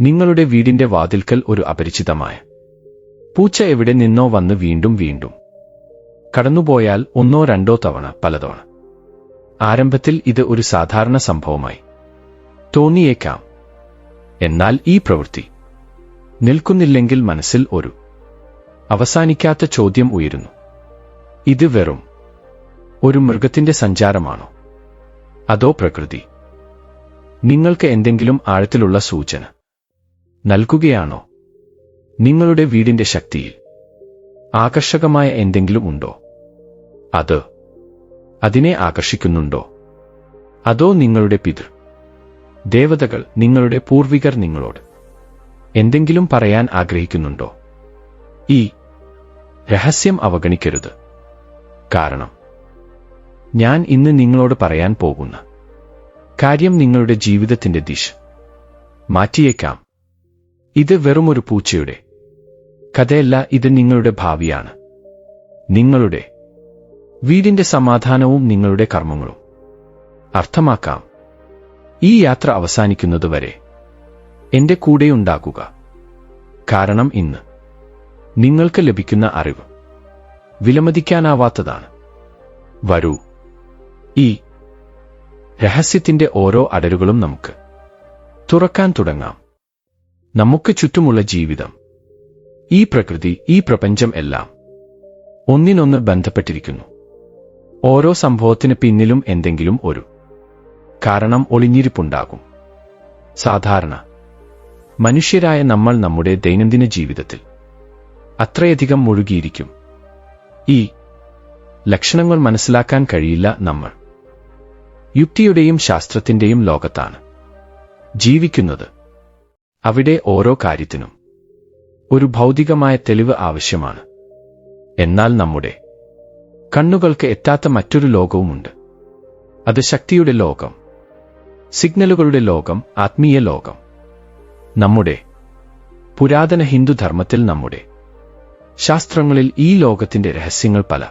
നിങ്ങളുടെ വീടിന്റെ വാതിൽക്കൽ ഒരു അപരിചിതമായ. പൂച്ച എവിടെ നിന്നോ വന്ന് വീണ്ടും വീണ്ടും. കടന്നുപോയാൽ ഒന്നോ രണ്ടോ തവണ പലതവണ. ആരംഭത്തിൽ ഇത് ഒരു സാധാരണ സംഭവമായി. തോന്നിയേക്കാം. എന്നാൽ ഈ പ്രവൃത്തി. നിൽക്കുന്നില്ലെങ്കിൽ മനസ്സിൽ ഒരു അവസാനിക്കാത്ത ചോദ്യം ഉയരുന്നു. ഇത് വെറും ഒരു മൃഗത്തിന്റെ സഞ്ചാരമാണോ? അതോ പ്രകൃതി? നിങ്ങൾക്ക് എന്തെങ്കിലും ആഴത്തിലുള്ള സൂചന. നൽകുകയാണോ? നിങ്ങളുടെ വീടിന്റെ ശക്തിയിൽ ആകർഷകമായ എന്തെങ്കിലും ഉണ്ടോ? അത് അതിനെ ആകർഷിക്കുന്നുണ്ടോ? അതോ നിങ്ങളുടെ പിതൃ ദേവതകൾ നിങ്ങളുടെ പൂർവികർ നിങ്ങളോട് എന്തെങ്കിലും പറയാൻ ആഗ്രഹിക്കുന്നുണ്ടോ? ഈ രഹസ്യം അവഗണിക്കരുത്. കാരണം ഞാൻ ഇന്ന് നിങ്ങളോട് പറയാൻ പോകുന്ന കാര്യം നിങ്ങളുടെ ജീവിതത്തിന്റെ ദിശ മാറ്റിയേക്കാം. ഇത് വെറുമൊരു പൂച്ചയുടെ കഥയല്ല ഇത് നിങ്ങളുടെ ഭാവിയാണ്. നിങ്ങളുടെ വീടിന്റെ സമാധാനവും നിങ്ങളുടെ കർമ്മങ്ങളും. അർത്ഥമാക്കാം ഈ യാത്ര അവസാനിക്കുന്നതുവരെ എന്റെ കൂടെയുണ്ടാകുക കാരണം ഇന്ന് നിങ്ങൾക്ക് ലഭിക്കുന്ന അറിവ് വിലമതിക്കാനാവാത്തതാണ്. വരൂ ഈ രഹസ്യത്തിന്റെ ഓരോ അടരുകളും നമുക്ക് തുറക്കാൻ തുടങ്ങാം. നമുക്ക് ചുറ്റുമുള്ള ജീവിതം. ഈ പ്രകൃതി ഈ പ്രപഞ്ചം എല്ലാം ഒന്നിനൊന്ന് ബന്ധപ്പെട്ടിരിക്കുന്നു. ഓരോ സംഭവത്തിന് പിന്നിലും എന്തെങ്കിലും ഒരു കാരണം ഒളിഞ്ഞിരിപ്പുണ്ടാകും. സാധാരണ മനുഷ്യരായ നമ്മൾ നമ്മുടെ ദൈനംദിന ജീവിതത്തിൽ അത്രയധികം മുഴുകിയിരിക്കും. ഈ ലക്ഷണങ്ങൾ മനസ്സിലാക്കാൻ കഴിയില്ല നമ്മൾ. യുക്തിയുടെയും ശാസ്ത്രത്തിന്റെയും ലോകത്താണ്. ജീവിക്കുന്നത് അവിടെ ഓരോ കാര്യത്തിനും ഒരു ഭൗതികമായ തെളിവ് ആവശ്യമാണ്. എന്നാൽ നമ്മുടെ കണ്ണുകൾക്ക് എത്താത്ത മറ്റൊരു ലോകവുമുണ്ട്. അത് ശക്തിയുടെ ലോകം സിഗ്നലുകളുടെ ലോകം ആത്മീയ ലോകം. നമ്മുടെ പുരാതന ഹിന്ദുധർമ്മത്തിൽ നമ്മുടെ ശാസ്ത്രങ്ങളിൽ ഈ ലോകത്തിന്റെ രഹസ്യങ്ങൾ പല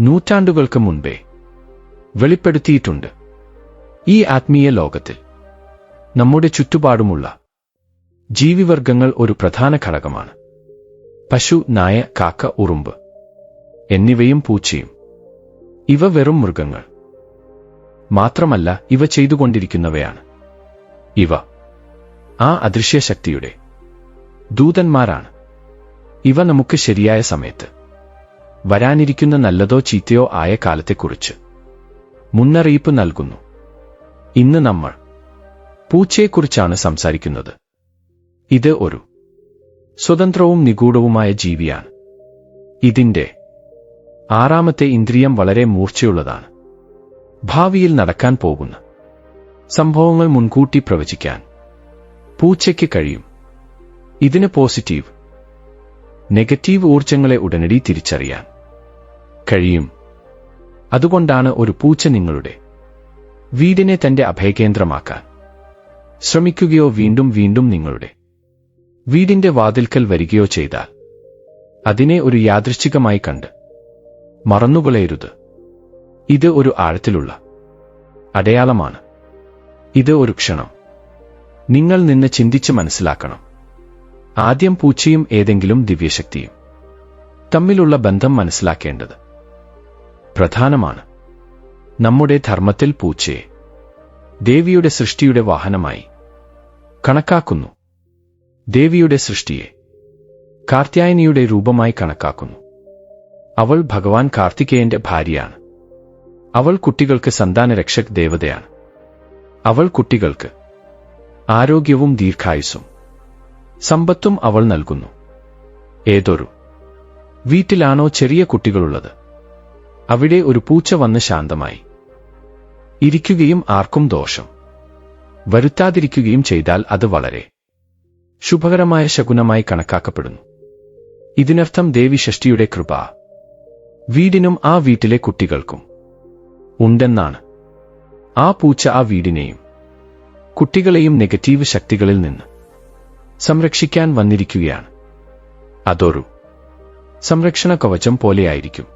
നൂറ്റാണ്ടുകൾക്ക് മുൻപേ വെളിപ്പെടുത്തിയിട്ടുണ്ട്. ഈ ആത്മീയ ലോകത്തിൽ നമ്മുടെ ചുറ്റുപാടുമുള്ള ജീവിവർഗങ്ങൾ ഒരു പ്രധാന ഘടകമാണ്. പശു നായ കാക്ക ഉറുമ്പ് എന്നിവയും പൂച്ചയും. ഇവ വെറും മൃഗങ്ങൾ. മാത്രമല്ല ഇവ ചെയ്തുകൊണ്ടിരിക്കുന്നവയാണ്. ഇവ ആ അദൃശ്യ ശക്തിയുടെ ദൂതന്മാരാണ്. ഇവ നമുക്ക് ശരിയായ സമയത്ത് വരാനിരിക്കുന്ന നല്ലതോ ചീത്തയോ ആയ കാലത്തെക്കുറിച്ച് മുന്നറിയിപ്പ് നൽകുന്നു. ഇന്ന് നമ്മൾ പൂച്ചയെക്കുറിച്ചാണ് സംസാരിക്കുന്നത്. ഇത് ഒരു സ്വതന്ത്രവും നിഗൂഢവുമായ ജീവിയാണ്. ഇതിന്റെ ആറാമത്തെ ഇന്ദ്രിയം വളരെ മൂർച്ചയുള്ളതാണ്. ഭാവിയിൽ നടക്കാൻ പോകുന്ന സംഭവങ്ങൾ മുൻകൂട്ടി പ്രവചിക്കാൻ പൂച്ചയ്ക്ക് കഴിയും. ഇതിന് പോസിറ്റീവ് നെഗറ്റീവ് ഊർജങ്ങളെ ഉടനടി തിരിച്ചറിയാൻ കഴിയും. അതുകൊണ്ടാണ് ഒരു പൂച്ച നിങ്ങളുടെ വീടിനെ തന്റെ അഭയകേന്ദ്രമാക്കാൻ ശ്രമിക്കുകയോ വീണ്ടും വീണ്ടും നിങ്ങളുടെ വീടിന്റെ വാതിൽക്കൽ വരികയോ ചെയ്താൽ അതിനെ ഒരു യാദൃശ്ചികമായി കണ്ട്. മറന്നുകളയരുത്. ഇത് ഒരു ആഴത്തിലുള്ള അടയാളമാണ്. ഇത് ഒരു ക്ഷണം. നിങ്ങൾ നിന്ന് ചിന്തിച്ച് മനസ്സിലാക്കണം. ആദ്യം പൂച്ചയും ഏതെങ്കിലും ദിവ്യശക്തിയും തമ്മിലുള്ള ബന്ധം മനസ്സിലാക്കേണ്ടത് പ്രധാനമാണ്. നമ്മുടെ ധർമ്മത്തിൽ പൂച്ചയെ ദേവിയുടെ സൃഷ്ടിയുടെ വാഹനമായി കണക്കാക്കുന്നു. ദേവിയുടെ സൃഷ്ടിയെ കാർത്യായനിയുടെ രൂപമായി കണക്കാക്കുന്നു. അവൾ ഭഗവാൻ കാർത്തികേയന്റെ ഭാര്യയാണ്. അവൾ കുട്ടികൾക്ക് സന്താന രക്ഷക് ദേവതയാണ്. അവൾ കുട്ടികൾക്ക് ആരോഗ്യവും ദീർഘായുസ്സും സമ്പത്തും അവൾ നൽകുന്നു. ഏതൊരു വീട്ടിലാണോ ചെറിയ കുട്ടികളുള്ളത് അവിടെ ഒരു പൂച്ച വന്ന് ശാന്തമായി ഇരിക്കുകയും ആർക്കും ദോഷം വരുത്താതിരിക്കുകയും ചെയ്താൽ അത് വളരെ ശുഭകരമായ ശകുനമായി കണക്കാക്കപ്പെടുന്നു. ഇതിനർത്ഥം ദേവി ഷഷ്ടിയുടെ കൃപ. വീടിനും ആ വീട്ടിലെ കുട്ടികൾക്കും ഉണ്ടെന്നാണ്. ആ പൂച്ച ആ വീടിനെയും കുട്ടികളെയും നെഗറ്റീവ് ശക്തികളിൽ നിന്ന് സംരക്ഷിക്കാൻ വന്നിരിക്കുകയാണ്. അതൊരു സംരക്ഷണ കവചം പോലെയായിരിക്കും.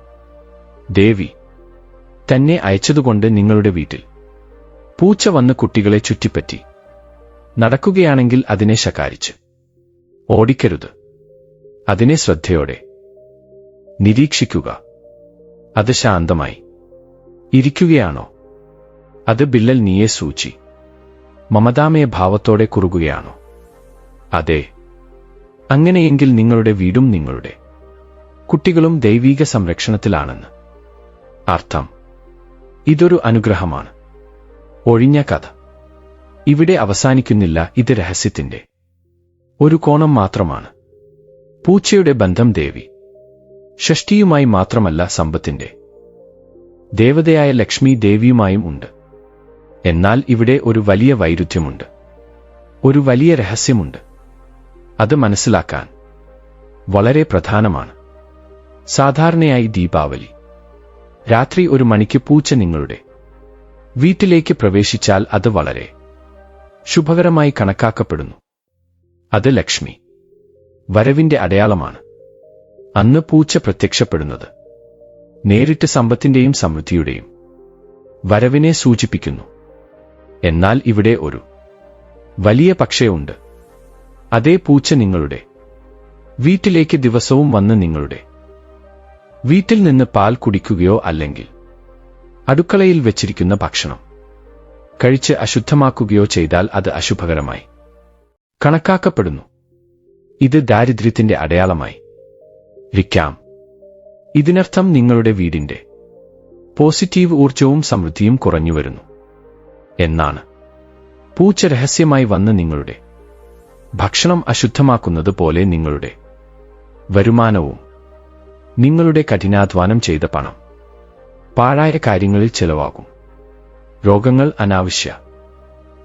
ദേവി തന്നെ അയച്ചതുകൊണ്ട് നിങ്ങളുടെ വീട്ടിൽ പൂച്ച വന്ന് കുട്ടികളെ ചുറ്റിപ്പറ്റി നടക്കുകയാണെങ്കിൽ അതിനെ ശകാരിച്ച്. ഓടിക്കരുത്. അതിനെ ശ്രദ്ധയോടെ. നിരീക്ഷിക്കുക. അത് ശാന്തമായി. ഇരിക്കുകയാണോ? അത് ബില്ലൽ നീയെ സൂചി. മമതാമയ ഭാവത്തോടെ കുറുകുകയാണോ? അതെ. അങ്ങനെയെങ്കിൽ നിങ്ങളുടെ വീടും നിങ്ങളുടെ. കുട്ടികളും ദൈവീക സംരക്ഷണത്തിലാണെന്ന്. അർത്ഥം. ഇതൊരു അനുഗ്രഹമാണ്. ഒഴിഞ്ഞ കഥ. ഇവിടെ അവസാനിക്കുന്നില്ല ഇത് രഹസ്യത്തിന്റെ ഒരു കോണം മാത്രമാണ്. പൂച്ചയുടെ ബന്ധം ദേവി. ഷഷ്ടിയുമായി മാത്രമല്ല സമ്പത്തിന്റെ. ദേവതയായ ലക്ഷ്മി ദേവിയുമായും ഉണ്ട്. എന്നാൽ ഇവിടെ ഒരു വലിയ വൈരുദ്ധ്യമുണ്ട്. ഒരു വലിയ രഹസ്യമുണ്ട്. അത് മനസ്സിലാക്കാൻ വളരെ പ്രധാനമാണ്. സാധാരണയായി ദീപാവലി. രാത്രി ഒരു മണിക്ക് പൂച്ച നിങ്ങളുടെ വീട്ടിലേക്ക് പ്രവേശിച്ചാൽ അത് വളരെ ശുഭകരമായി കണക്കാക്കപ്പെടുന്നു. അത് ലക്ഷ്മി. വരവിന്റെ അടയാളമാണ്. അന്ന് പൂച്ച പ്രത്യക്ഷപ്പെടുന്നത്. നേരിട്ട് സമ്പത്തിന്റെയും സമൃദ്ധിയുടെയും. വരവിനെ സൂചിപ്പിക്കുന്നു. എന്നാൽ ഇവിടെ ഒരു വലിയ പക്ഷയുണ്ട് അതേ പൂച്ച നിങ്ങളുടെ. വീട്ടിലേക്ക് ദിവസവും വന്ന് നിങ്ങളുടെ. വീട്ടിൽ നിന്ന് പാൽ കുടിക്കുകയോ അല്ലെങ്കിൽ അടുക്കളയിൽ വെച്ചിരിക്കുന്ന ഭക്ഷണം. കഴിച്ച് അശുദ്ധമാക്കുകയോ ചെയ്താൽ അത് അശുഭകരമായി. കണക്കാക്കപ്പെടുന്നു. ഇത് ദാരിദ്ര്യത്തിന്റെ അടയാളമായി. വിക്കാം ഇതിനർത്ഥം നിങ്ങളുടെ വീടിന്റെ പോസിറ്റീവ് ഊർജവും സമൃദ്ധിയും കുറഞ്ഞു വരുന്നു. എന്നാണ്. പൂച്ച രഹസ്യമായി വന്ന് നിങ്ങളുടെ ഭക്ഷണം അശുദ്ധമാക്കുന്നത് പോലെ നിങ്ങളുടെ വരുമാനവും നിങ്ങളുടെ കഠിനാധ്വാനം ചെയ്ത പണം പാഴായ കാര്യങ്ങളിൽ ചെലവാകും. രോഗങ്ങൾ അനാവശ്യ.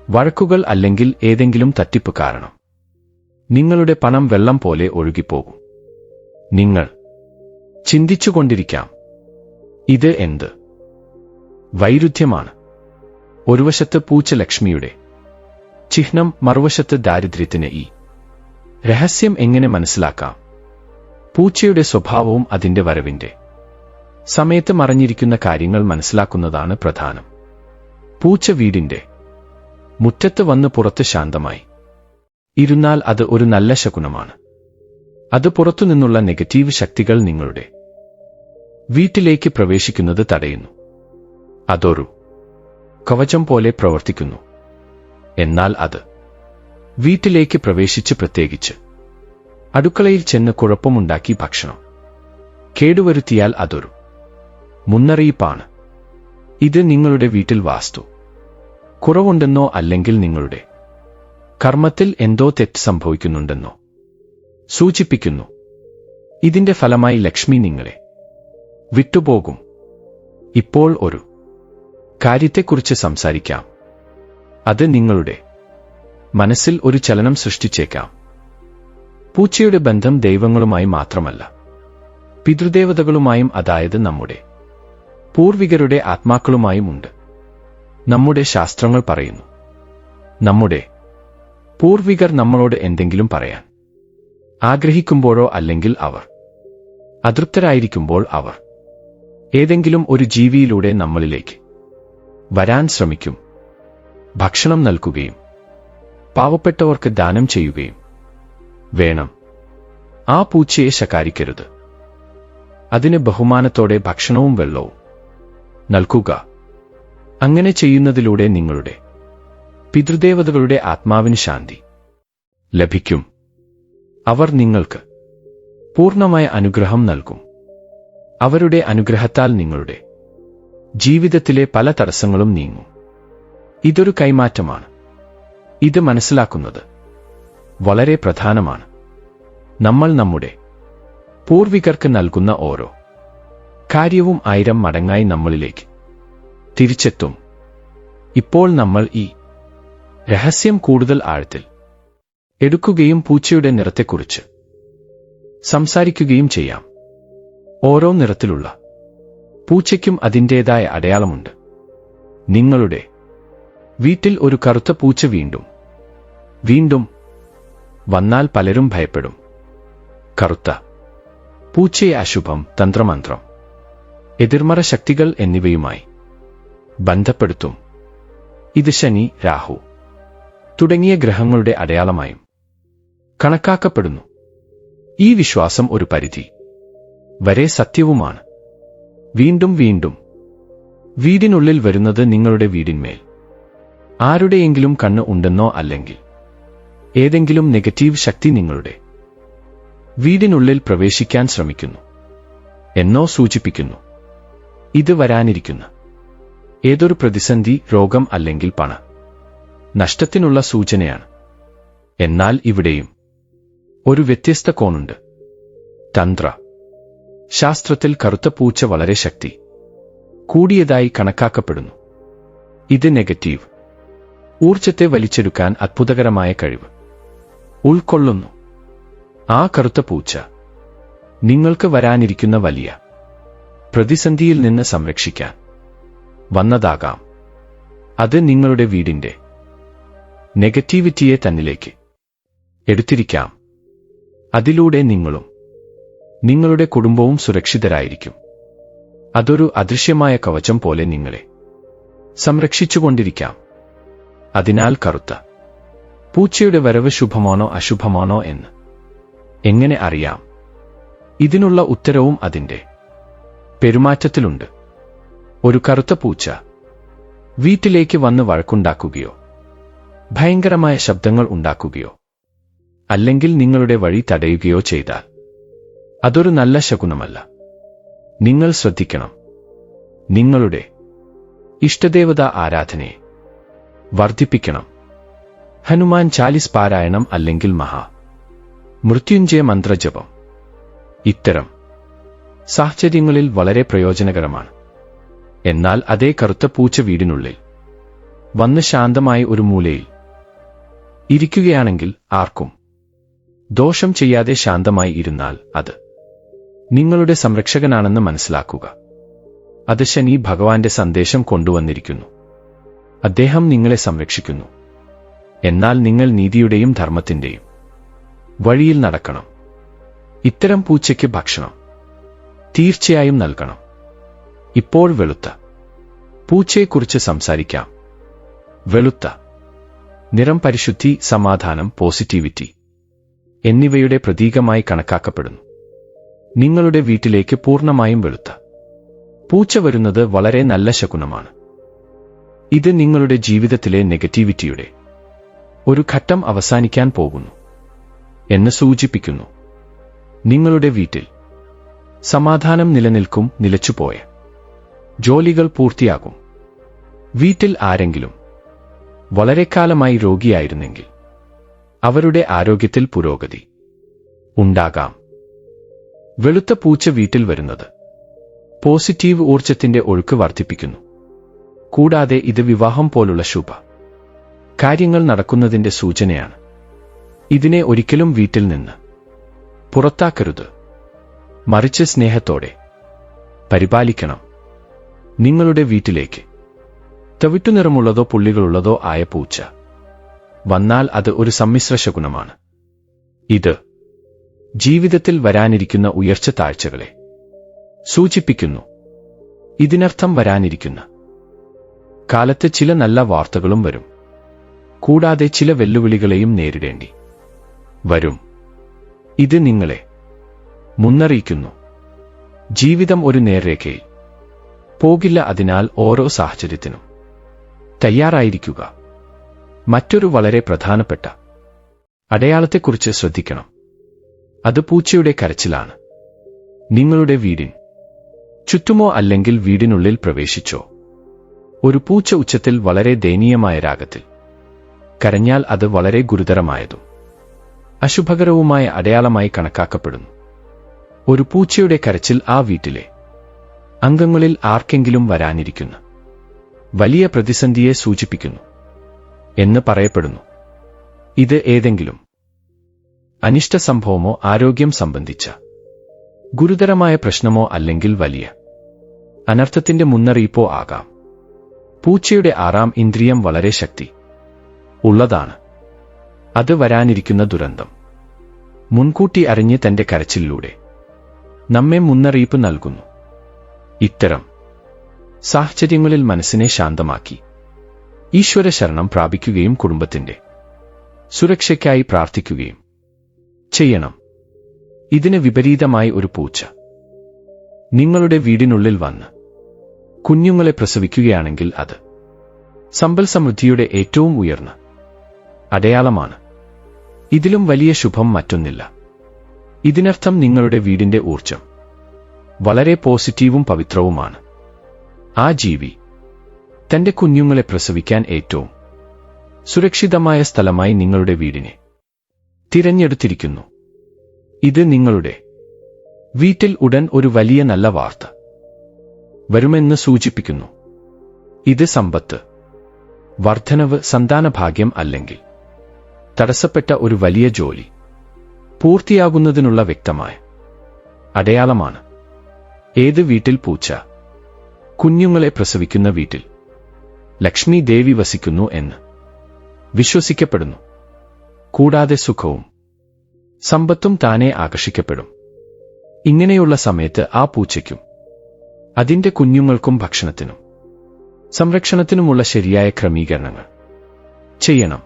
വഴക്കുകൾ അല്ലെങ്കിൽ ഏതെങ്കിലും തട്ടിപ്പ് കാരണം. നിങ്ങളുടെ പണം വെള്ളം പോലെ ഒഴുകിപ്പോകും. നിങ്ങൾ ചിന്തിച്ചുകൊണ്ടിരിക്കാം. ഇത് എന്ത്? വൈരുദ്ധ്യമാണ്. ഒരു വശത്ത് പൂച്ച ലക്ഷ്മിയുടെ ചിഹ്നം മറുവശത്ത് ദാരിദ്ര്യത്തിന് ഈ രഹസ്യം എങ്ങനെ മനസ്സിലാക്കാം? പൂച്ചയുടെ സ്വഭാവവും അതിന്റെ വരവിന്റെ. സമയത്ത് മറഞ്ഞിരിക്കുന്ന കാര്യങ്ങൾ മനസ്സിലാക്കുന്നതാണ് പ്രധാനം. പൂച്ച വീടിന്റെ മുറ്റത്ത് വന്ന് പുറത്ത് ശാന്തമായി. ഇരുന്നാൽ അത് ഒരു നല്ല ശകുനമാണ്. അത് പുറത്തുനിന്നുള്ള നെഗറ്റീവ് ശക്തികൾ നിങ്ങളുടെ വീട്ടിലേക്ക് പ്രവേശിക്കുന്നത് തടയുന്നു. അതൊരു കവചം പോലെ പ്രവർത്തിക്കുന്നു. എന്നാൽ അത് വീട്ടിലേക്ക് പ്രവേശിച്ച് പ്രത്യേകിച്ച് അടുക്കളയിൽ ചെന്ന് കുഴപ്പമുണ്ടാക്കി ഭക്ഷണം കേടുവരുത്തിയാൽ അതൊരു മുന്നറിയിപ്പാണ്. ഇത് നിങ്ങളുടെ വീട്ടിൽ വാസ്തു. കുറവുണ്ടെന്നോ അല്ലെങ്കിൽ നിങ്ങളുടെ കർമ്മത്തിൽ എന്തോ തെറ്റ് സംഭവിക്കുന്നുണ്ടെന്നോ സൂചിപ്പിക്കുന്നു. ഇതിന്റെ ഫലമായി ലക്ഷ്മി നിങ്ങളെ വിട്ടുപോകും. ഇപ്പോൾ ഒരു കാര്യത്തെക്കുറിച്ച് സംസാരിക്കാം. അത് നിങ്ങളുടെ മനസ്സിൽ ഒരു ചലനം സൃഷ്ടിച്ചേക്കാം. പൂച്ചയുടെ ബന്ധം ദൈവങ്ങളുമായി മാത്രമല്ല പിതൃദേവതകളുമായും അതായത് നമ്മുടെ പൂർവികരുടെ ആത്മാക്കളുമായും ഉണ്ട്. നമ്മുടെ ശാസ്ത്രങ്ങൾ പറയുന്നു. നമ്മുടെ പൂർവികർ നമ്മളോട് എന്തെങ്കിലും പറയാൻ ആഗ്രഹിക്കുമ്പോഴോ അല്ലെങ്കിൽ അവർ അതൃപ്തരായിരിക്കുമ്പോൾ അവർ ഏതെങ്കിലും ഒരു ജീവിയിലൂടെ നമ്മളിലേക്ക് വരാൻ ശ്രമിക്കും ഭക്ഷണം നൽകുകയും പാവപ്പെട്ടവർക്ക് ദാനം ചെയ്യുകയും വേണം. ആ പൂച്ചയെ ശകാരിക്കരുത്. അതിന് ബഹുമാനത്തോടെ ഭക്ഷണവും വെള്ളവും നൽകുക. അങ്ങനെ ചെയ്യുന്നതിലൂടെ നിങ്ങളുടെ പിതൃദേവതകളുടെ ആത്മാവിന് ശാന്തി ലഭിക്കും. അവർ നിങ്ങൾക്ക് പൂർണമായ അനുഗ്രഹം നൽകും. അവരുടെ അനുഗ്രഹത്താൽ നിങ്ങളുടെ ജീവിതത്തിലെ പല തടസ്സങ്ങളും നീങ്ങും. ഇതൊരു കൈമാറ്റമാണ്. ഇത് മനസ്സിലാക്കുന്നത് വളരെ പ്രധാനമാണ്. നമ്മൾ നമ്മുടെ പൂർവികർക്ക് നൽകുന്ന ഓരോ കാര്യവും ആയിരം മടങ്ങായി നമ്മളിലേക്ക് തിരിച്ചെത്തും. ഇപ്പോൾ നമ്മൾ ഈ രഹസ്യം കൂടുതൽ ആഴത്തിൽ എടുക്കുകയും പൂച്ചയുടെ നിറത്തെക്കുറിച്ച് സംസാരിക്കുകയും ചെയ്യാം. ഓരോ നിറത്തിലുള്ള പൂച്ചയ്ക്കും അതിന്റേതായ അടയാളമുണ്ട്. നിങ്ങളുടെ വീട്ടിൽ ഒരു കറുത്ത പൂച്ച വീണ്ടും വീണ്ടും വന്നാൽ പലരും ഭയപ്പെടും. കറുത്ത പൂച്ചയെ അശുഭം തന്ത്രമന്ത്രം എതിർമറ ശക്തികൾ എന്നിവയുമായി ബന്ധപ്പെടുത്തും. ഇത് ശനി രാഹു തുടങ്ങിയ ഗ്രഹങ്ങളുടെ അടയാളമായും കണക്കാക്കപ്പെടുന്നു. ഈ വിശ്വാസം ഒരു പരിധി വരെ സത്യവുമാണ്. വീണ്ടും വീണ്ടും വീടിനുള്ളിൽ വരുന്നത് നിങ്ങളുടെ വീടിന്മേൽ. ആരുടെയെങ്കിലും കണ്ണ് ഉണ്ടെന്നോ അല്ലെങ്കിൽ ഏതെങ്കിലും നെഗറ്റീവ് ശക്തി നിങ്ങളുടെ വീടിനുള്ളിൽ പ്രവേശിക്കാൻ ശ്രമിക്കുന്നു എന്നോ സൂചിപ്പിക്കുന്നു. ഇത് വരാനിരിക്കുന്ന. ഏതൊരു പ്രതിസന്ധി രോഗം അല്ലെങ്കിൽ പണ. നഷ്ടത്തിനുള്ള സൂചനയാണ്. എന്നാൽ ഇവിടെയും ഒരു വ്യത്യസ്ത കോണുണ്ട്. തന്ത്ര. ശാസ്ത്രത്തിൽ കറുത്ത പൂച്ച വളരെ ശക്തി. കൂടിയതായി കണക്കാക്കപ്പെടുന്നു. ഇത് നെഗറ്റീവ്. ഊർജത്തെ വലിച്ചെടുക്കാൻ അത്ഭുതകരമായ കഴിവ്. ഉൾക്കൊള്ളുന്നു. ആ കറുത്ത പൂച്ച. നിങ്ങൾക്ക് വരാനിരിക്കുന്ന വലിയ. പ്രതിസന്ധിയിൽ നിന്ന് സംരക്ഷിക്കാൻ. വന്നതാകാം. അത് നിങ്ങളുടെ വീടിന്റെ നെഗറ്റിവിറ്റിയെ തന്നിലേക്ക് എടുത്തിരിക്കാം. അതിലൂടെ നിങ്ങളും നിങ്ങളുടെ കുടുംബവും സുരക്ഷിതരായിരിക്കും. അതൊരു അദൃശ്യമായ കവചം പോലെ നിങ്ങളെ സംരക്ഷിച്ചുകൊണ്ടിരിക്കാം. അതിനാൽ കറുത്ത പൂച്ചയുടെ വരവ് ശുഭമാണോ അശുഭമാണോ എന്ന് എങ്ങനെ അറിയാം? ഇതിനുള്ള ഉത്തരവും അതിന്റെ പെരുമാറ്റത്തിലുണ്ട്. ഒരു കറുത്ത പൂച്ച വീട്ടിലേക്ക് വന്ന് വഴക്കുണ്ടാക്കുകയോ ഭയങ്കരമായ ശബ്ദങ്ങൾ ഉണ്ടാക്കുകയോ അല്ലെങ്കിൽ നിങ്ങളുടെ വഴി തടയുകയോ ചെയ്താൽ അതൊരു നല്ല ശകുനമല്ല. നിങ്ങൾ ശ്രദ്ധിക്കണം. നിങ്ങളുടെ ഇഷ്ടദേവത ആരാധനയെ വർദ്ധിപ്പിക്കണം. ഹനുമാൻ ചാലിസ് പാരായണം അല്ലെങ്കിൽ മഹാ മൃത്യുഞ്ജയ മന്ത്രജപം. ഇത്തരം സാഹചര്യങ്ങളിൽ വളരെ പ്രയോജനകരമാണ്. എന്നാൽ അതേ കറുത്ത പൂച്ച വീടിനുള്ളിൽ. വന്ന് ശാന്തമായി ഒരു മൂലയിൽ. ഇരിക്കുകയാണെങ്കിൽ ആർക്കും? ദോഷം ചെയ്യാതെ ശാന്തമായി ഇരുന്നാൽ അത് നിങ്ങളുടെ സംരക്ഷകനാണെന്ന് മനസ്സിലാക്കുക. അത് ശനി ഭഗവാന്റെ സന്ദേശം കൊണ്ടുവന്നിരിക്കുന്നു. അദ്ദേഹം നിങ്ങളെ സംരക്ഷിക്കുന്നു. എന്നാൽ നിങ്ങൾ നീതിയുടെയും ധർമ്മത്തിന്റെയും വഴിയിൽ നടക്കണം. ഇത്തരം പൂച്ചയ്ക്ക് ഭക്ഷണം തീർച്ചയായും നൽകണം. ഇപ്പോൾ വെളുത്ത. പൂച്ചയെക്കുറിച്ച് സംസാരിക്കാം. വെളുത്ത. നിറം പരിശുദ്ധി സമാധാനം പോസിറ്റിവിറ്റി എന്നിവയുടെ പ്രതീകമായി കണക്കാക്കപ്പെടുന്നു. നിങ്ങളുടെ വീട്ടിലേക്ക് പൂർണമായും വെളുത്ത. പൂച്ച വരുന്നത് വളരെ നല്ല ശകുനമാണ്. ഇത് നിങ്ങളുടെ ജീവിതത്തിലെ നെഗറ്റിവിറ്റിയുടെ ഒരു ഘട്ടം അവസാനിക്കാൻ പോകുന്നു എന്ന് സൂചിപ്പിക്കുന്നു. നിങ്ങളുടെ വീട്ടിൽ സമാധാനം നിലനിൽക്കും നിലച്ചുപോയ ജോലികൾ പൂർത്തിയാകും. വീട്ടിൽ ആരെങ്കിലും വളരെ കാലമായി രോഗിയായിരുന്നെങ്കിൽ അവരുടെ ആരോഗ്യത്തിൽ പുരോഗതി ഉണ്ടാകാം. വെളുത്ത പൂച്ച വീട്ടിൽ വരുന്നത് പോസിറ്റീവ് ഊർജത്തിന്റെ ഒഴുക്ക് വർദ്ധിപ്പിക്കുന്നു. കൂടാതെ ഇത് വിവാഹം പോലുള്ള ശുഭ കാര്യങ്ങൾ നടക്കുന്നതിന്റെ സൂചനയാണ്. ഇതിനെ ഒരിക്കലും വീട്ടിൽ നിന്ന് പുറത്താക്കരുത്. മറിച്ച് സ്നേഹത്തോടെ പരിപാലിക്കണം. നിങ്ങളുടെ വീട്ടിലേക്ക്. തവിട്ടുനിറമുള്ളതോ പുള്ളികളുള്ളതോ ആയ പൂച്ച. വന്നാൽ അത് ഒരു സമ്മിശ്ര ശകുനമാണ്. ഇത് ജീവിതത്തിൽ വരാനിരിക്കുന്ന ഉയർച്ച താഴ്ചകളെ സൂചിപ്പിക്കുന്നു. ഇതിനർത്ഥം വരാനിരിക്കുന്ന. കാലത്ത് ചില നല്ല വാർത്തകളും വരും. കൂടാതെ ചില വെല്ലുവിളികളെയും നേരിടേണ്ടി വരും. ഇത് നിങ്ങളെ മുന്നറിയിക്കുന്നു. ജീവിതം ഒരു നേർരേഖയിൽ. പോകില്ല അതിനാൽ ഓരോ സാഹചര്യത്തിനും. തയ്യാറായിരിക്കുക. മറ്റൊരു വളരെ പ്രധാനപ്പെട്ട അടയാളത്തെക്കുറിച്ച് ശ്രദ്ധിക്കണം. അത് പൂച്ചയുടെ കരച്ചിലാണ്. നിങ്ങളുടെ വീടിൻ ചുറ്റുമോ അല്ലെങ്കിൽ വീടിനുള്ളിൽ പ്രവേശിച്ചോ? ഒരു പൂച്ച ഉച്ചത്തിൽ വളരെ ദയനീയമായ രാഗത്തിൽ. കരഞ്ഞാൽ അത് വളരെ ഗുരുതരമായതും അശുഭകരവുമായ അടയാളമായി കണക്കാക്കപ്പെടുന്നു. ഒരു പൂച്ചയുടെ കരച്ചിൽ ആ വീട്ടിലെ അംഗങ്ങളിൽ ആർക്കെങ്കിലും വരാനിരിക്കുന്നു. വലിയ പ്രതിസന്ധിയെ സൂചിപ്പിക്കുന്നു എന്ന് പറയപ്പെടുന്നു. ഇത് ഏതെങ്കിലും അനിഷ്ട സംഭവമോ ആരോഗ്യം സംബന്ധിച്ച ഗുരുതരമായ പ്രശ്നമോ അല്ലെങ്കിൽ വലിയ അനർത്ഥത്തിന്റെ മുന്നറിയിപ്പോ ആകാം. പൂച്ചയുടെ ആറാം ഇന്ദ്രിയം വളരെ ശക്തി ഉള്ളതാണ്. അത് വരാനിരിക്കുന്ന ദുരന്തം. മുൻകൂട്ടി അറിഞ്ഞ് തന്റെ കരച്ചിലൂടെ നമ്മെ മുന്നറിയിപ്പ് നൽകുന്നു. ഇത്തരം സാഹചര്യങ്ങളിൽ മനസ്സിനെ ശാന്തമാക്കി. ഈശ്വര ശരണം പ്രാപിക്കുകയും കുടുംബത്തിന്റെ സുരക്ഷയ്ക്കായി പ്രാർത്ഥിക്കുകയും ചെയ്യണം. ഇതിന് വിപരീതമായി ഒരു പൂച്ച നിങ്ങളുടെ വീടിനുള്ളിൽ വന്ന് കുഞ്ഞുങ്ങളെ പ്രസവിക്കുകയാണെങ്കിൽ അത് സമ്പൽ സമൃദ്ധിയുടെ ഏറ്റവും ഉയർന്ന അടയാളമാണ്. ഇതിലും വലിയ ശുഭം മറ്റൊന്നില്ല. ഇതിനർത്ഥം നിങ്ങളുടെ വീടിന്റെ ഊർജം വളരെ പോസിറ്റീവും പവിത്രവുമാണ്. ആ ജീവി തന്റെ കുഞ്ഞുങ്ങളെ പ്രസവിക്കാൻ ഏറ്റവും സുരക്ഷിതമായ സ്ഥലമായി നിങ്ങളുടെ വീടിനെ തിരഞ്ഞെടുത്തിരിക്കുന്നു. ഇത് നിങ്ങളുടെ വീട്ടിൽ ഉടൻ ഒരു വലിയ നല്ല വാർത്ത വരുമെന്ന് സൂചിപ്പിക്കുന്നു. ഇത് സമ്പത്ത് വർധനവ് സന്താനഭാഗ്യം അല്ലെങ്കിൽ തടസ്സപ്പെട്ട ഒരു വലിയ ജോലി പൂർത്തിയാകുന്നതിനുള്ള വ്യക്തമായ അടയാളമാണ്. ഏത് വീട്ടിൽ പൂച്ച? കുഞ്ഞുങ്ങളെ പ്രസവിക്കുന്ന വീട്ടിൽ. ലക്ഷ്മി ദേവി വസിക്കുന്നു എന്ന്. വിശ്വസിക്കപ്പെടുന്നു. കൂടാതെ സുഖവും. സമ്പത്തും താനെ ആകർഷിക്കപ്പെടും. ഇങ്ങനെയുള്ള സമയത്ത് ആ പൂച്ചയ്ക്കും അതിന്റെ കുഞ്ഞുങ്ങൾക്കും ഭക്ഷണത്തിനും സംരക്ഷണത്തിനുമുള്ള ശരിയായ ക്രമീകരണങ്ങൾ ചെയ്യണം.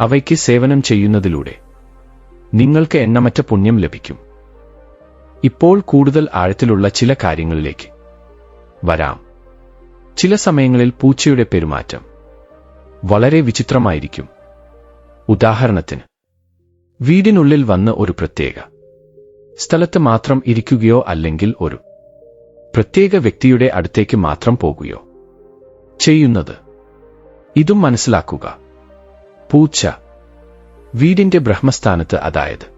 അവയ്ക്ക് സേവനം ചെയ്യുന്നതിലൂടെ നിങ്ങൾക്ക് എണ്ണമറ്റ പുണ്യം ലഭിക്കും. ഇപ്പോൾ കൂടുതൽ ആഴത്തിലുള്ള ചില കാര്യങ്ങളിലേക്ക് വരാം. ചില സമയങ്ങളിൽ പൂച്ചയുടെ പെരുമാറ്റം വളരെ വിചിത്രമായിരിക്കും. ഉദാഹരണത്തിന് വീടിനുള്ളിൽ വന്ന് ഒരു പ്രത്യേക സ്ഥലത്ത് മാത്രം ഇരിക്കുകയോ അല്ലെങ്കിൽ ഒരു പ്രത്യേക വ്യക്തിയുടെ അടുത്തേക്ക് മാത്രം പോകുകയോ ചെയ്യുന്നത്. ഇതും മനസ്സിലാക്കുക. പൂച്ച വീടിന്റെ ബ്രഹ്മസ്ഥാനത്ത് അതായത്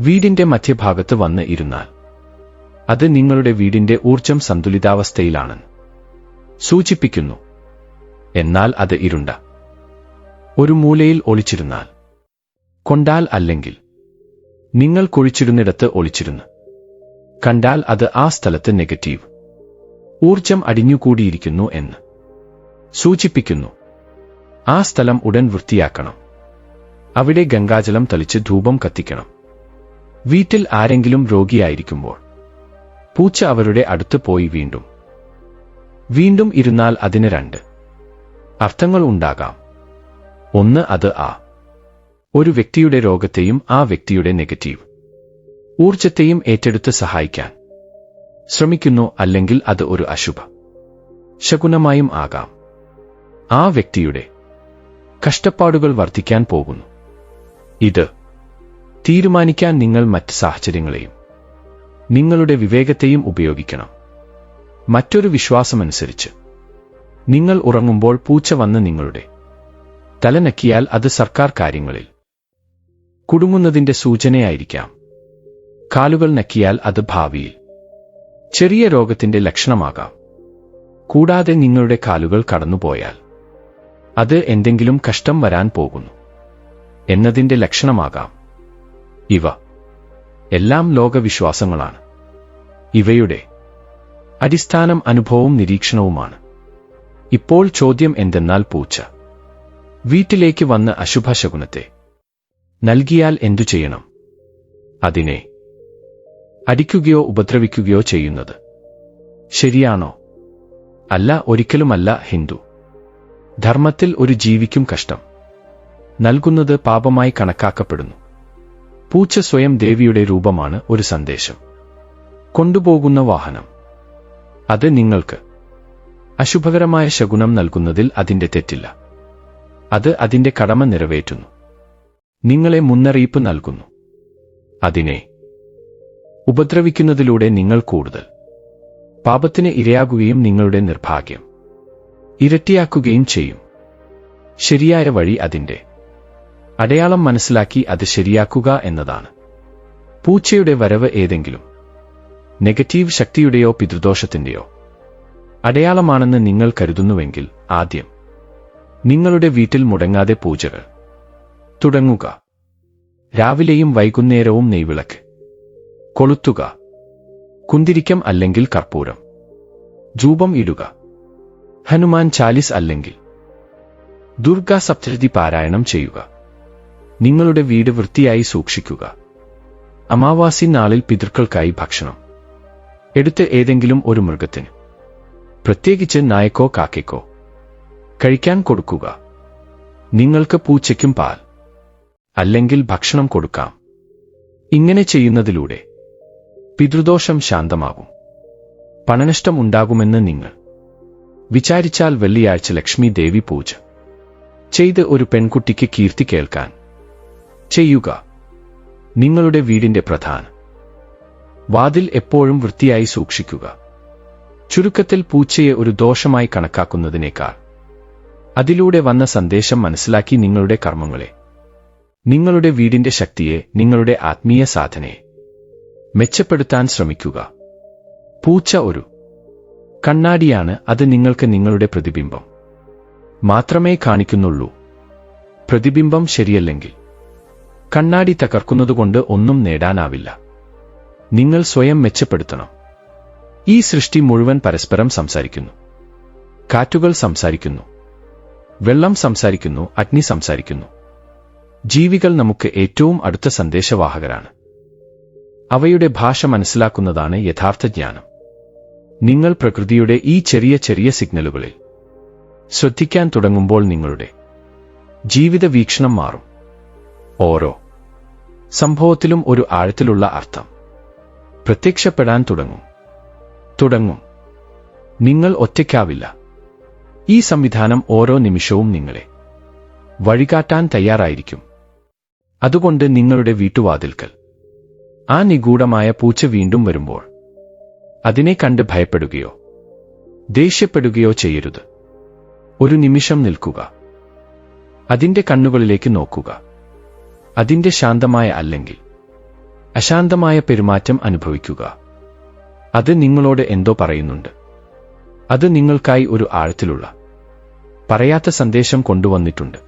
വീടിന്റെ മധ്യഭാഗത്ത് വന്ന് ഇരുന്നാൽ അത് നിങ്ങളുടെ വീടിന്റെ ഊർജം സന്തുലിതാവസ്ഥയിലാണ്. സൂചിപ്പിക്കുന്നു എന്നാൽ അത് ഇരുണ്ട. ഒരു മൂലയിൽ ഒളിച്ചിരുന്നാൽ കൊണ്ടാൽ അല്ലെങ്കിൽ നിങ്ങൾ കുഴിച്ചിരുന്നിടത്ത് ഒളിച്ചിരുന്ന് കണ്ടാൽ അത് ആ സ്ഥലത്ത് നെഗറ്റീവ് ഊർജം അടിഞ്ഞുകൂടിയിരിക്കുന്നു എന്ന്. സൂചിപ്പിക്കുന്നു ആ സ്ഥലം ഉടൻ വൃത്തിയാക്കണം. അവിടെ ഗംഗാജലം തളിച്ച് ധൂപം കത്തിക്കണം. വീട്ടിൽ ആരെങ്കിലും രോഗിയായിരിക്കുമ്പോൾ പൂച്ച അവരുടെ അടുത്ത് പോയി വീണ്ടും. വീണ്ടും ഇരുന്നാൽ അതിന് രണ്ട്. അർത്ഥങ്ങൾ ഉണ്ടാകാം. ഒന്ന് അത് ആ. ഒരു വ്യക്തിയുടെ രോഗത്തെയും ആ വ്യക്തിയുടെ നെഗറ്റീവ്. ഊർജത്തെയും ഏറ്റെടുത്ത് സഹായിക്കാൻ. ശ്രമിക്കുന്നു അല്ലെങ്കിൽ അത് ഒരു അശുഭ. ശകുനമായും ആകാം. ആ വ്യക്തിയുടെ കഷ്ടപ്പാടുകൾ വർദ്ധിക്കാൻ പോകുന്നു. ഇത് തീരുമാനിക്കാൻ നിങ്ങൾ മറ്റ് സാഹചര്യങ്ങളെയും നിങ്ങളുടെ വിവേകത്തെയും ഉപയോഗിക്കണം. മറ്റൊരു വിശ്വാസമനുസരിച്ച്. നിങ്ങൾ ഉറങ്ങുമ്പോൾ പൂച്ച വന്ന് നിങ്ങളുടെ തലനക്കിയാൽ അത് സർക്കാർ കാര്യങ്ങളിൽ കുടുങ്ങുന്നതിന്റെ സൂചനയായിരിക്കാം. കാലുകൾ നക്കിയാൽ അത് ഭാവിയിൽ ചെറിയ രോഗത്തിന്റെ ലക്ഷണമാകാം. കൂടാതെ നിങ്ങളുടെ കാലുകൾ കടന്നുപോയാൽ അത് എന്തെങ്കിലും കഷ്ടം വരാൻ പോകുന്നു എന്നതിന്റെ ലക്ഷണമാകാം. ഇവ എല്ലാം ലോകവിശ്വാസങ്ങളാണ്. ഇവയുടെ അടിസ്ഥാനം അനുഭവവും നിരീക്ഷണവുമാണ്. ഇപ്പോൾ ചോദ്യം എന്തെന്നാൽ പൂച്ച. വീട്ടിലേക്ക് വന്ന് അശുഭശകുനത്തെ നൽകിയാൽ എന്തു ചെയ്യണം? അതിനെ അടിക്കുകയോ ഉപദ്രവിക്കുകയോ ചെയ്യുന്നത് ശരിയാണോ? അല്ല ഒരിക്കലുമല്ല ഹിന്ദു. ധർമ്മത്തിൽ ഒരു ജീവിക്കും കഷ്ടം. നൽകുന്നത് പാപമായി കണക്കാക്കപ്പെടുന്നു. പൂച്ച സ്വയം ദേവിയുടെ രൂപമാണ് ഒരു സന്ദേശം. കൊണ്ടുപോകുന്ന വാഹനം. അത് നിങ്ങൾക്ക് അശുഭകരമായ ശകുനം നൽകുന്നതിൽ അതിന്റെ തെറ്റില്ല. അത് അതിന്റെ കടമ നിറവേറ്റുന്നു. നിങ്ങളെ മുന്നറിയിപ്പ് നൽകുന്നു. അതിനെ ഉപദ്രവിക്കുന്നതിലൂടെ നിങ്ങൾ കൂടുതൽ പാപത്തിന് ഇരയാകുകയും നിങ്ങളുടെ നിർഭാഗ്യം ഇരട്ടിയാക്കുകയും ചെയ്യും. ശരിയായ വഴി അതിന്റെ അടയാളം മനസ്സിലാക്കി അത് ശരിയാക്കുക എന്നതാണ്. പൂച്ചയുടെ വരവ് ഏതെങ്കിലും? നെഗറ്റീവ് ശക്തിയുടെയോ പിതൃദോഷത്തിന്റെയോ അടയാളമാണെന്ന് നിങ്ങൾ കരുതുന്നുവെങ്കിൽ ആദ്യം നിങ്ങളുടെ വീട്ടിൽ മുടങ്ങാതെ പൂജകൾ തുടങ്ങുക. രാവിലെയും വൈകുന്നേരവും നെയ്വിളക്ക് കൊളുത്തുക. കുന്തിരിക്കം അല്ലെങ്കിൽ കർപ്പൂരം. ധൂപം ഇടുക. ഹനുമാൻ ചാലിസ് അല്ലെങ്കിൽ ദുർഗാ സപ്തതി പാരായണം ചെയ്യുക. നിങ്ങളുടെ വീട് വൃത്തിയായി സൂക്ഷിക്കുക. അമാവാസി നാളിൽ പിതൃക്കൾക്കായി ഭക്ഷണം. എടുത്ത് ഏതെങ്കിലും ഒരു മൃഗത്തിന്. പ്രത്യേകിച്ച് നായക്കോ കാക്കയ്ക്കോ. കഴിക്കാൻ കൊടുക്കുക. നിങ്ങൾക്ക് പൂച്ചയ്ക്കും പാൽ. അല്ലെങ്കിൽ ഭക്ഷണം കൊടുക്കാം. ഇങ്ങനെ ചെയ്യുന്നതിലൂടെ പിതൃദോഷം ശാന്തമാകും. പണനഷ്ടം ഉണ്ടാകുമെന്ന് നിങ്ങൾ വിചാരിച്ചാൽ വെള്ളിയാഴ്ച ലക്ഷ്മി ദേവി പൂജ ചെയ്ത് ഒരു പെൺകുട്ടിക്ക് കീർത്തി കേൾക്കാൻ ചെയ്യുക. നിങ്ങളുടെ വീടിന്റെ പ്രധാന. വാതിൽ എപ്പോഴും വൃത്തിയായി സൂക്ഷിക്കുക. ചുരുക്കത്തിൽ പൂച്ചയെ ഒരു ദോഷമായി കണക്കാക്കുന്നതിനേക്കാൾ. അതിലൂടെ വന്ന സന്ദേശം മനസ്സിലാക്കി നിങ്ങളുടെ കർമ്മങ്ങളെ. നിങ്ങളുടെ വീടിന്റെ ശക്തിയെ നിങ്ങളുടെ ആത്മീയ സാധനയെ. മെച്ചപ്പെടുത്താൻ ശ്രമിക്കുക. പൂച്ച ഒരു കണ്ണാടിയാണ് അത് നിങ്ങൾക്ക് നിങ്ങളുടെ പ്രതിബിംബം. മാത്രമേ കാണിക്കുന്നുള്ളൂ. പ്രതിബിംബം ശരിയല്ലെങ്കിൽ. കണ്ണാടി തകർക്കുന്നതുകൊണ്ട് ഒന്നും നേടാനാവില്ല. നിങ്ങൾ സ്വയം മെച്ചപ്പെടുത്തണം. ഈ സൃഷ്ടി മുഴുവൻ പരസ്പരം സംസാരിക്കുന്നു. കാറ്റുകൾ സംസാരിക്കുന്നു. വെള്ളം സംസാരിക്കുന്നു. അഗ്നി സംസാരിക്കുന്നു. ജീവികൾ നമുക്ക് ഏറ്റവും അടുത്ത സന്ദേശവാഹകരാണ്. അവയുടെ ഭാഷ മനസ്സിലാക്കുന്നതാണ് യഥാർത്ഥ ജ്ഞാനം. നിങ്ങൾ പ്രകൃതിയുടെ ഈ ചെറിയ ചെറിയ സിഗ്നലുകളിൽ ശ്രദ്ധിക്കാൻ തുടങ്ങുമ്പോൾ നിങ്ങളുടെ ജീവിത വീക്ഷണം മാറും. ഓരോ സംഭവത്തിലും ഒരു ആഴത്തിലുള്ള അർത്ഥം. പ്രത്യക്ഷപ്പെടാൻ തുടങ്ങും. തുടങ്ങും. നിങ്ങൾ ഒറ്റയ്ക്കാവില്ല. ഈ സംവിധാനം ഓരോ നിമിഷവും നിങ്ങളെ വഴികാട്ടാൻ തയ്യാറായിരിക്കും. അതുകൊണ്ട് നിങ്ങളുടെ വീട്ടുവാതിൽക്കൽ. ആ നിഗൂഢമായ പൂച്ച വീണ്ടും വരുമ്പോൾ അതിനെ കണ്ട് ഭയപ്പെടുകയോ ദേഷ്യപ്പെടുകയോ ചെയ്യരുത്. ഒരു നിമിഷം നിൽക്കുക. അതിന്റെ കണ്ണുകളിലേക്ക് നോക്കുക. അതിന്റെ ശാന്തമായ അല്ലെങ്കിൽ അശാന്തമായ പെരുമാറ്റം അനുഭവിക്കുക. അത് നിങ്ങളോട് എന്തോ പറയുന്നുണ്ട്. അത് നിങ്ങൾക്കായി ഒരു ആഴത്തിലുള്ള പറയാത്ത സന്ദേശം കൊണ്ടുവന്നിട്ടുണ്ട്.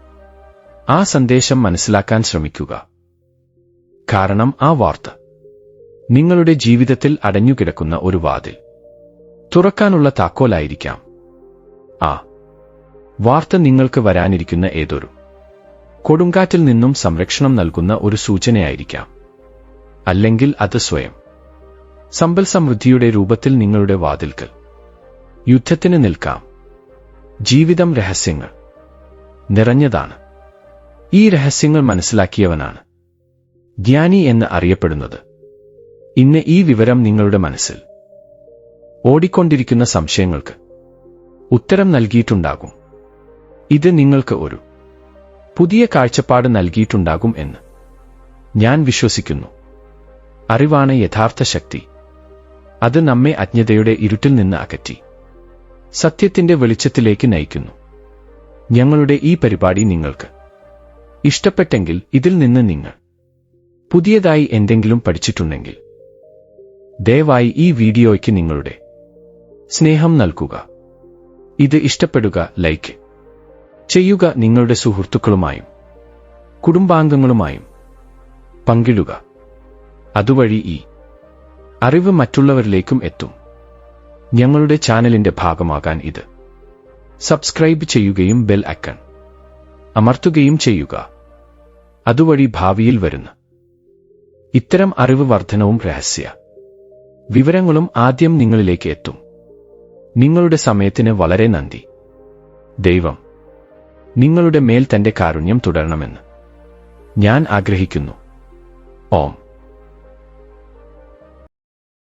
ആ സന്ദേശം മനസ്സിലാക്കാൻ ശ്രമിക്കുക. കാരണം ആ വാർത്ത നിങ്ങളുടെ ജീവിതത്തിൽ അടഞ്ഞുകിടക്കുന്ന ഒരു വാതിൽ. തുറക്കാനുള്ള താക്കോലായിരിക്കാം. ആ വാർത്ത നിങ്ങൾക്ക് വരാനിരിക്കുന്ന ഏതൊരു കൊടുങ്കാറ്റിൽ നിന്നും സംരക്ഷണം നൽകുന്ന ഒരു സൂചനയായിരിക്കാം. അല്ലെങ്കിൽ അത് സ്വയം. സമ്പൽ സമൃദ്ധിയുടെ രൂപത്തിൽ നിങ്ങളുടെ വാതിൽക്കൽ. യുദ്ധത്തിന് നിൽക്കാം. ജീവിതം രഹസ്യങ്ങൾ. നിറഞ്ഞതാണ്. ഈ രഹസ്യങ്ങൾ മനസ്സിലാക്കിയവനാണ്. ജ്ഞാനി എന്ന് അറിയപ്പെടുന്നത്. ഇന്ന് ഈ വിവരം നിങ്ങളുടെ മനസ്സിൽ. ഓടിക്കൊണ്ടിരിക്കുന്ന സംശയങ്ങൾക്ക് ഉത്തരം നൽകിയിട്ടുണ്ടാകും. ഇത് നിങ്ങൾക്ക് ഒരു പുതിയ കാഴ്ചപ്പാട് നൽകിയിട്ടുണ്ടാകും എന്ന്. ഞാൻ വിശ്വസിക്കുന്നു. അറിവാണ് യഥാർത്ഥ ശക്തി. അത് നമ്മെ അജ്ഞതയുടെ ഇരുട്ടിൽ നിന്ന് അകറ്റി. സത്യത്തിന്റെ വെളിച്ചത്തിലേക്ക് നയിക്കുന്നു. ഞങ്ങളുടെ ഈ പരിപാടി നിങ്ങൾക്ക്. ഇഷ്ടപ്പെട്ടെങ്കിൽ ഇതിൽ നിന്ന് നിങ്ങൾ. പുതിയതായി എന്തെങ്കിലും പഠിച്ചിട്ടുണ്ടെങ്കിൽ. ദയവായി ഈ വീഡിയോയ്ക്ക് നിങ്ങളുടെ സ്നേഹം നൽകുക. ഇത് ഇഷ്ടപ്പെടുക ലൈക്ക്. ചെയ്യുക നിങ്ങളുടെ സുഹൃത്തുക്കളുമായും കുടുംബാംഗങ്ങളുമായും പങ്കിടുക. അതുവഴി ഈ അറിവ് മറ്റുള്ളവരിലേക്കും എത്തും. ഞങ്ങളുടെ ചാനലിന്റെ ഭാഗമാകാൻ ഇത്. സബ്സ്ക്രൈബ് ചെയ്യുകയും ബെൽ ഐക്കൺ അമർത്തുകയും ചെയ്യുക. അതുവഴി ഭാവിയിൽ വരുന്ന ഇത്തരം അറിവ് വർധനവും രഹസ്യ വിവരങ്ങളും ആദ്യം നിങ്ങളിലേക്ക് എത്തും. നിങ്ങളുടെ സമയത്തിന് വളരെ നന്ദി. ദൈവം നിങ്ങളുടെ മേൽ തന്റെ കാരുണ്യം തുടരണമെന്ന് ഞാൻ ആഗ്രഹിക്കുന്നു. ഓം.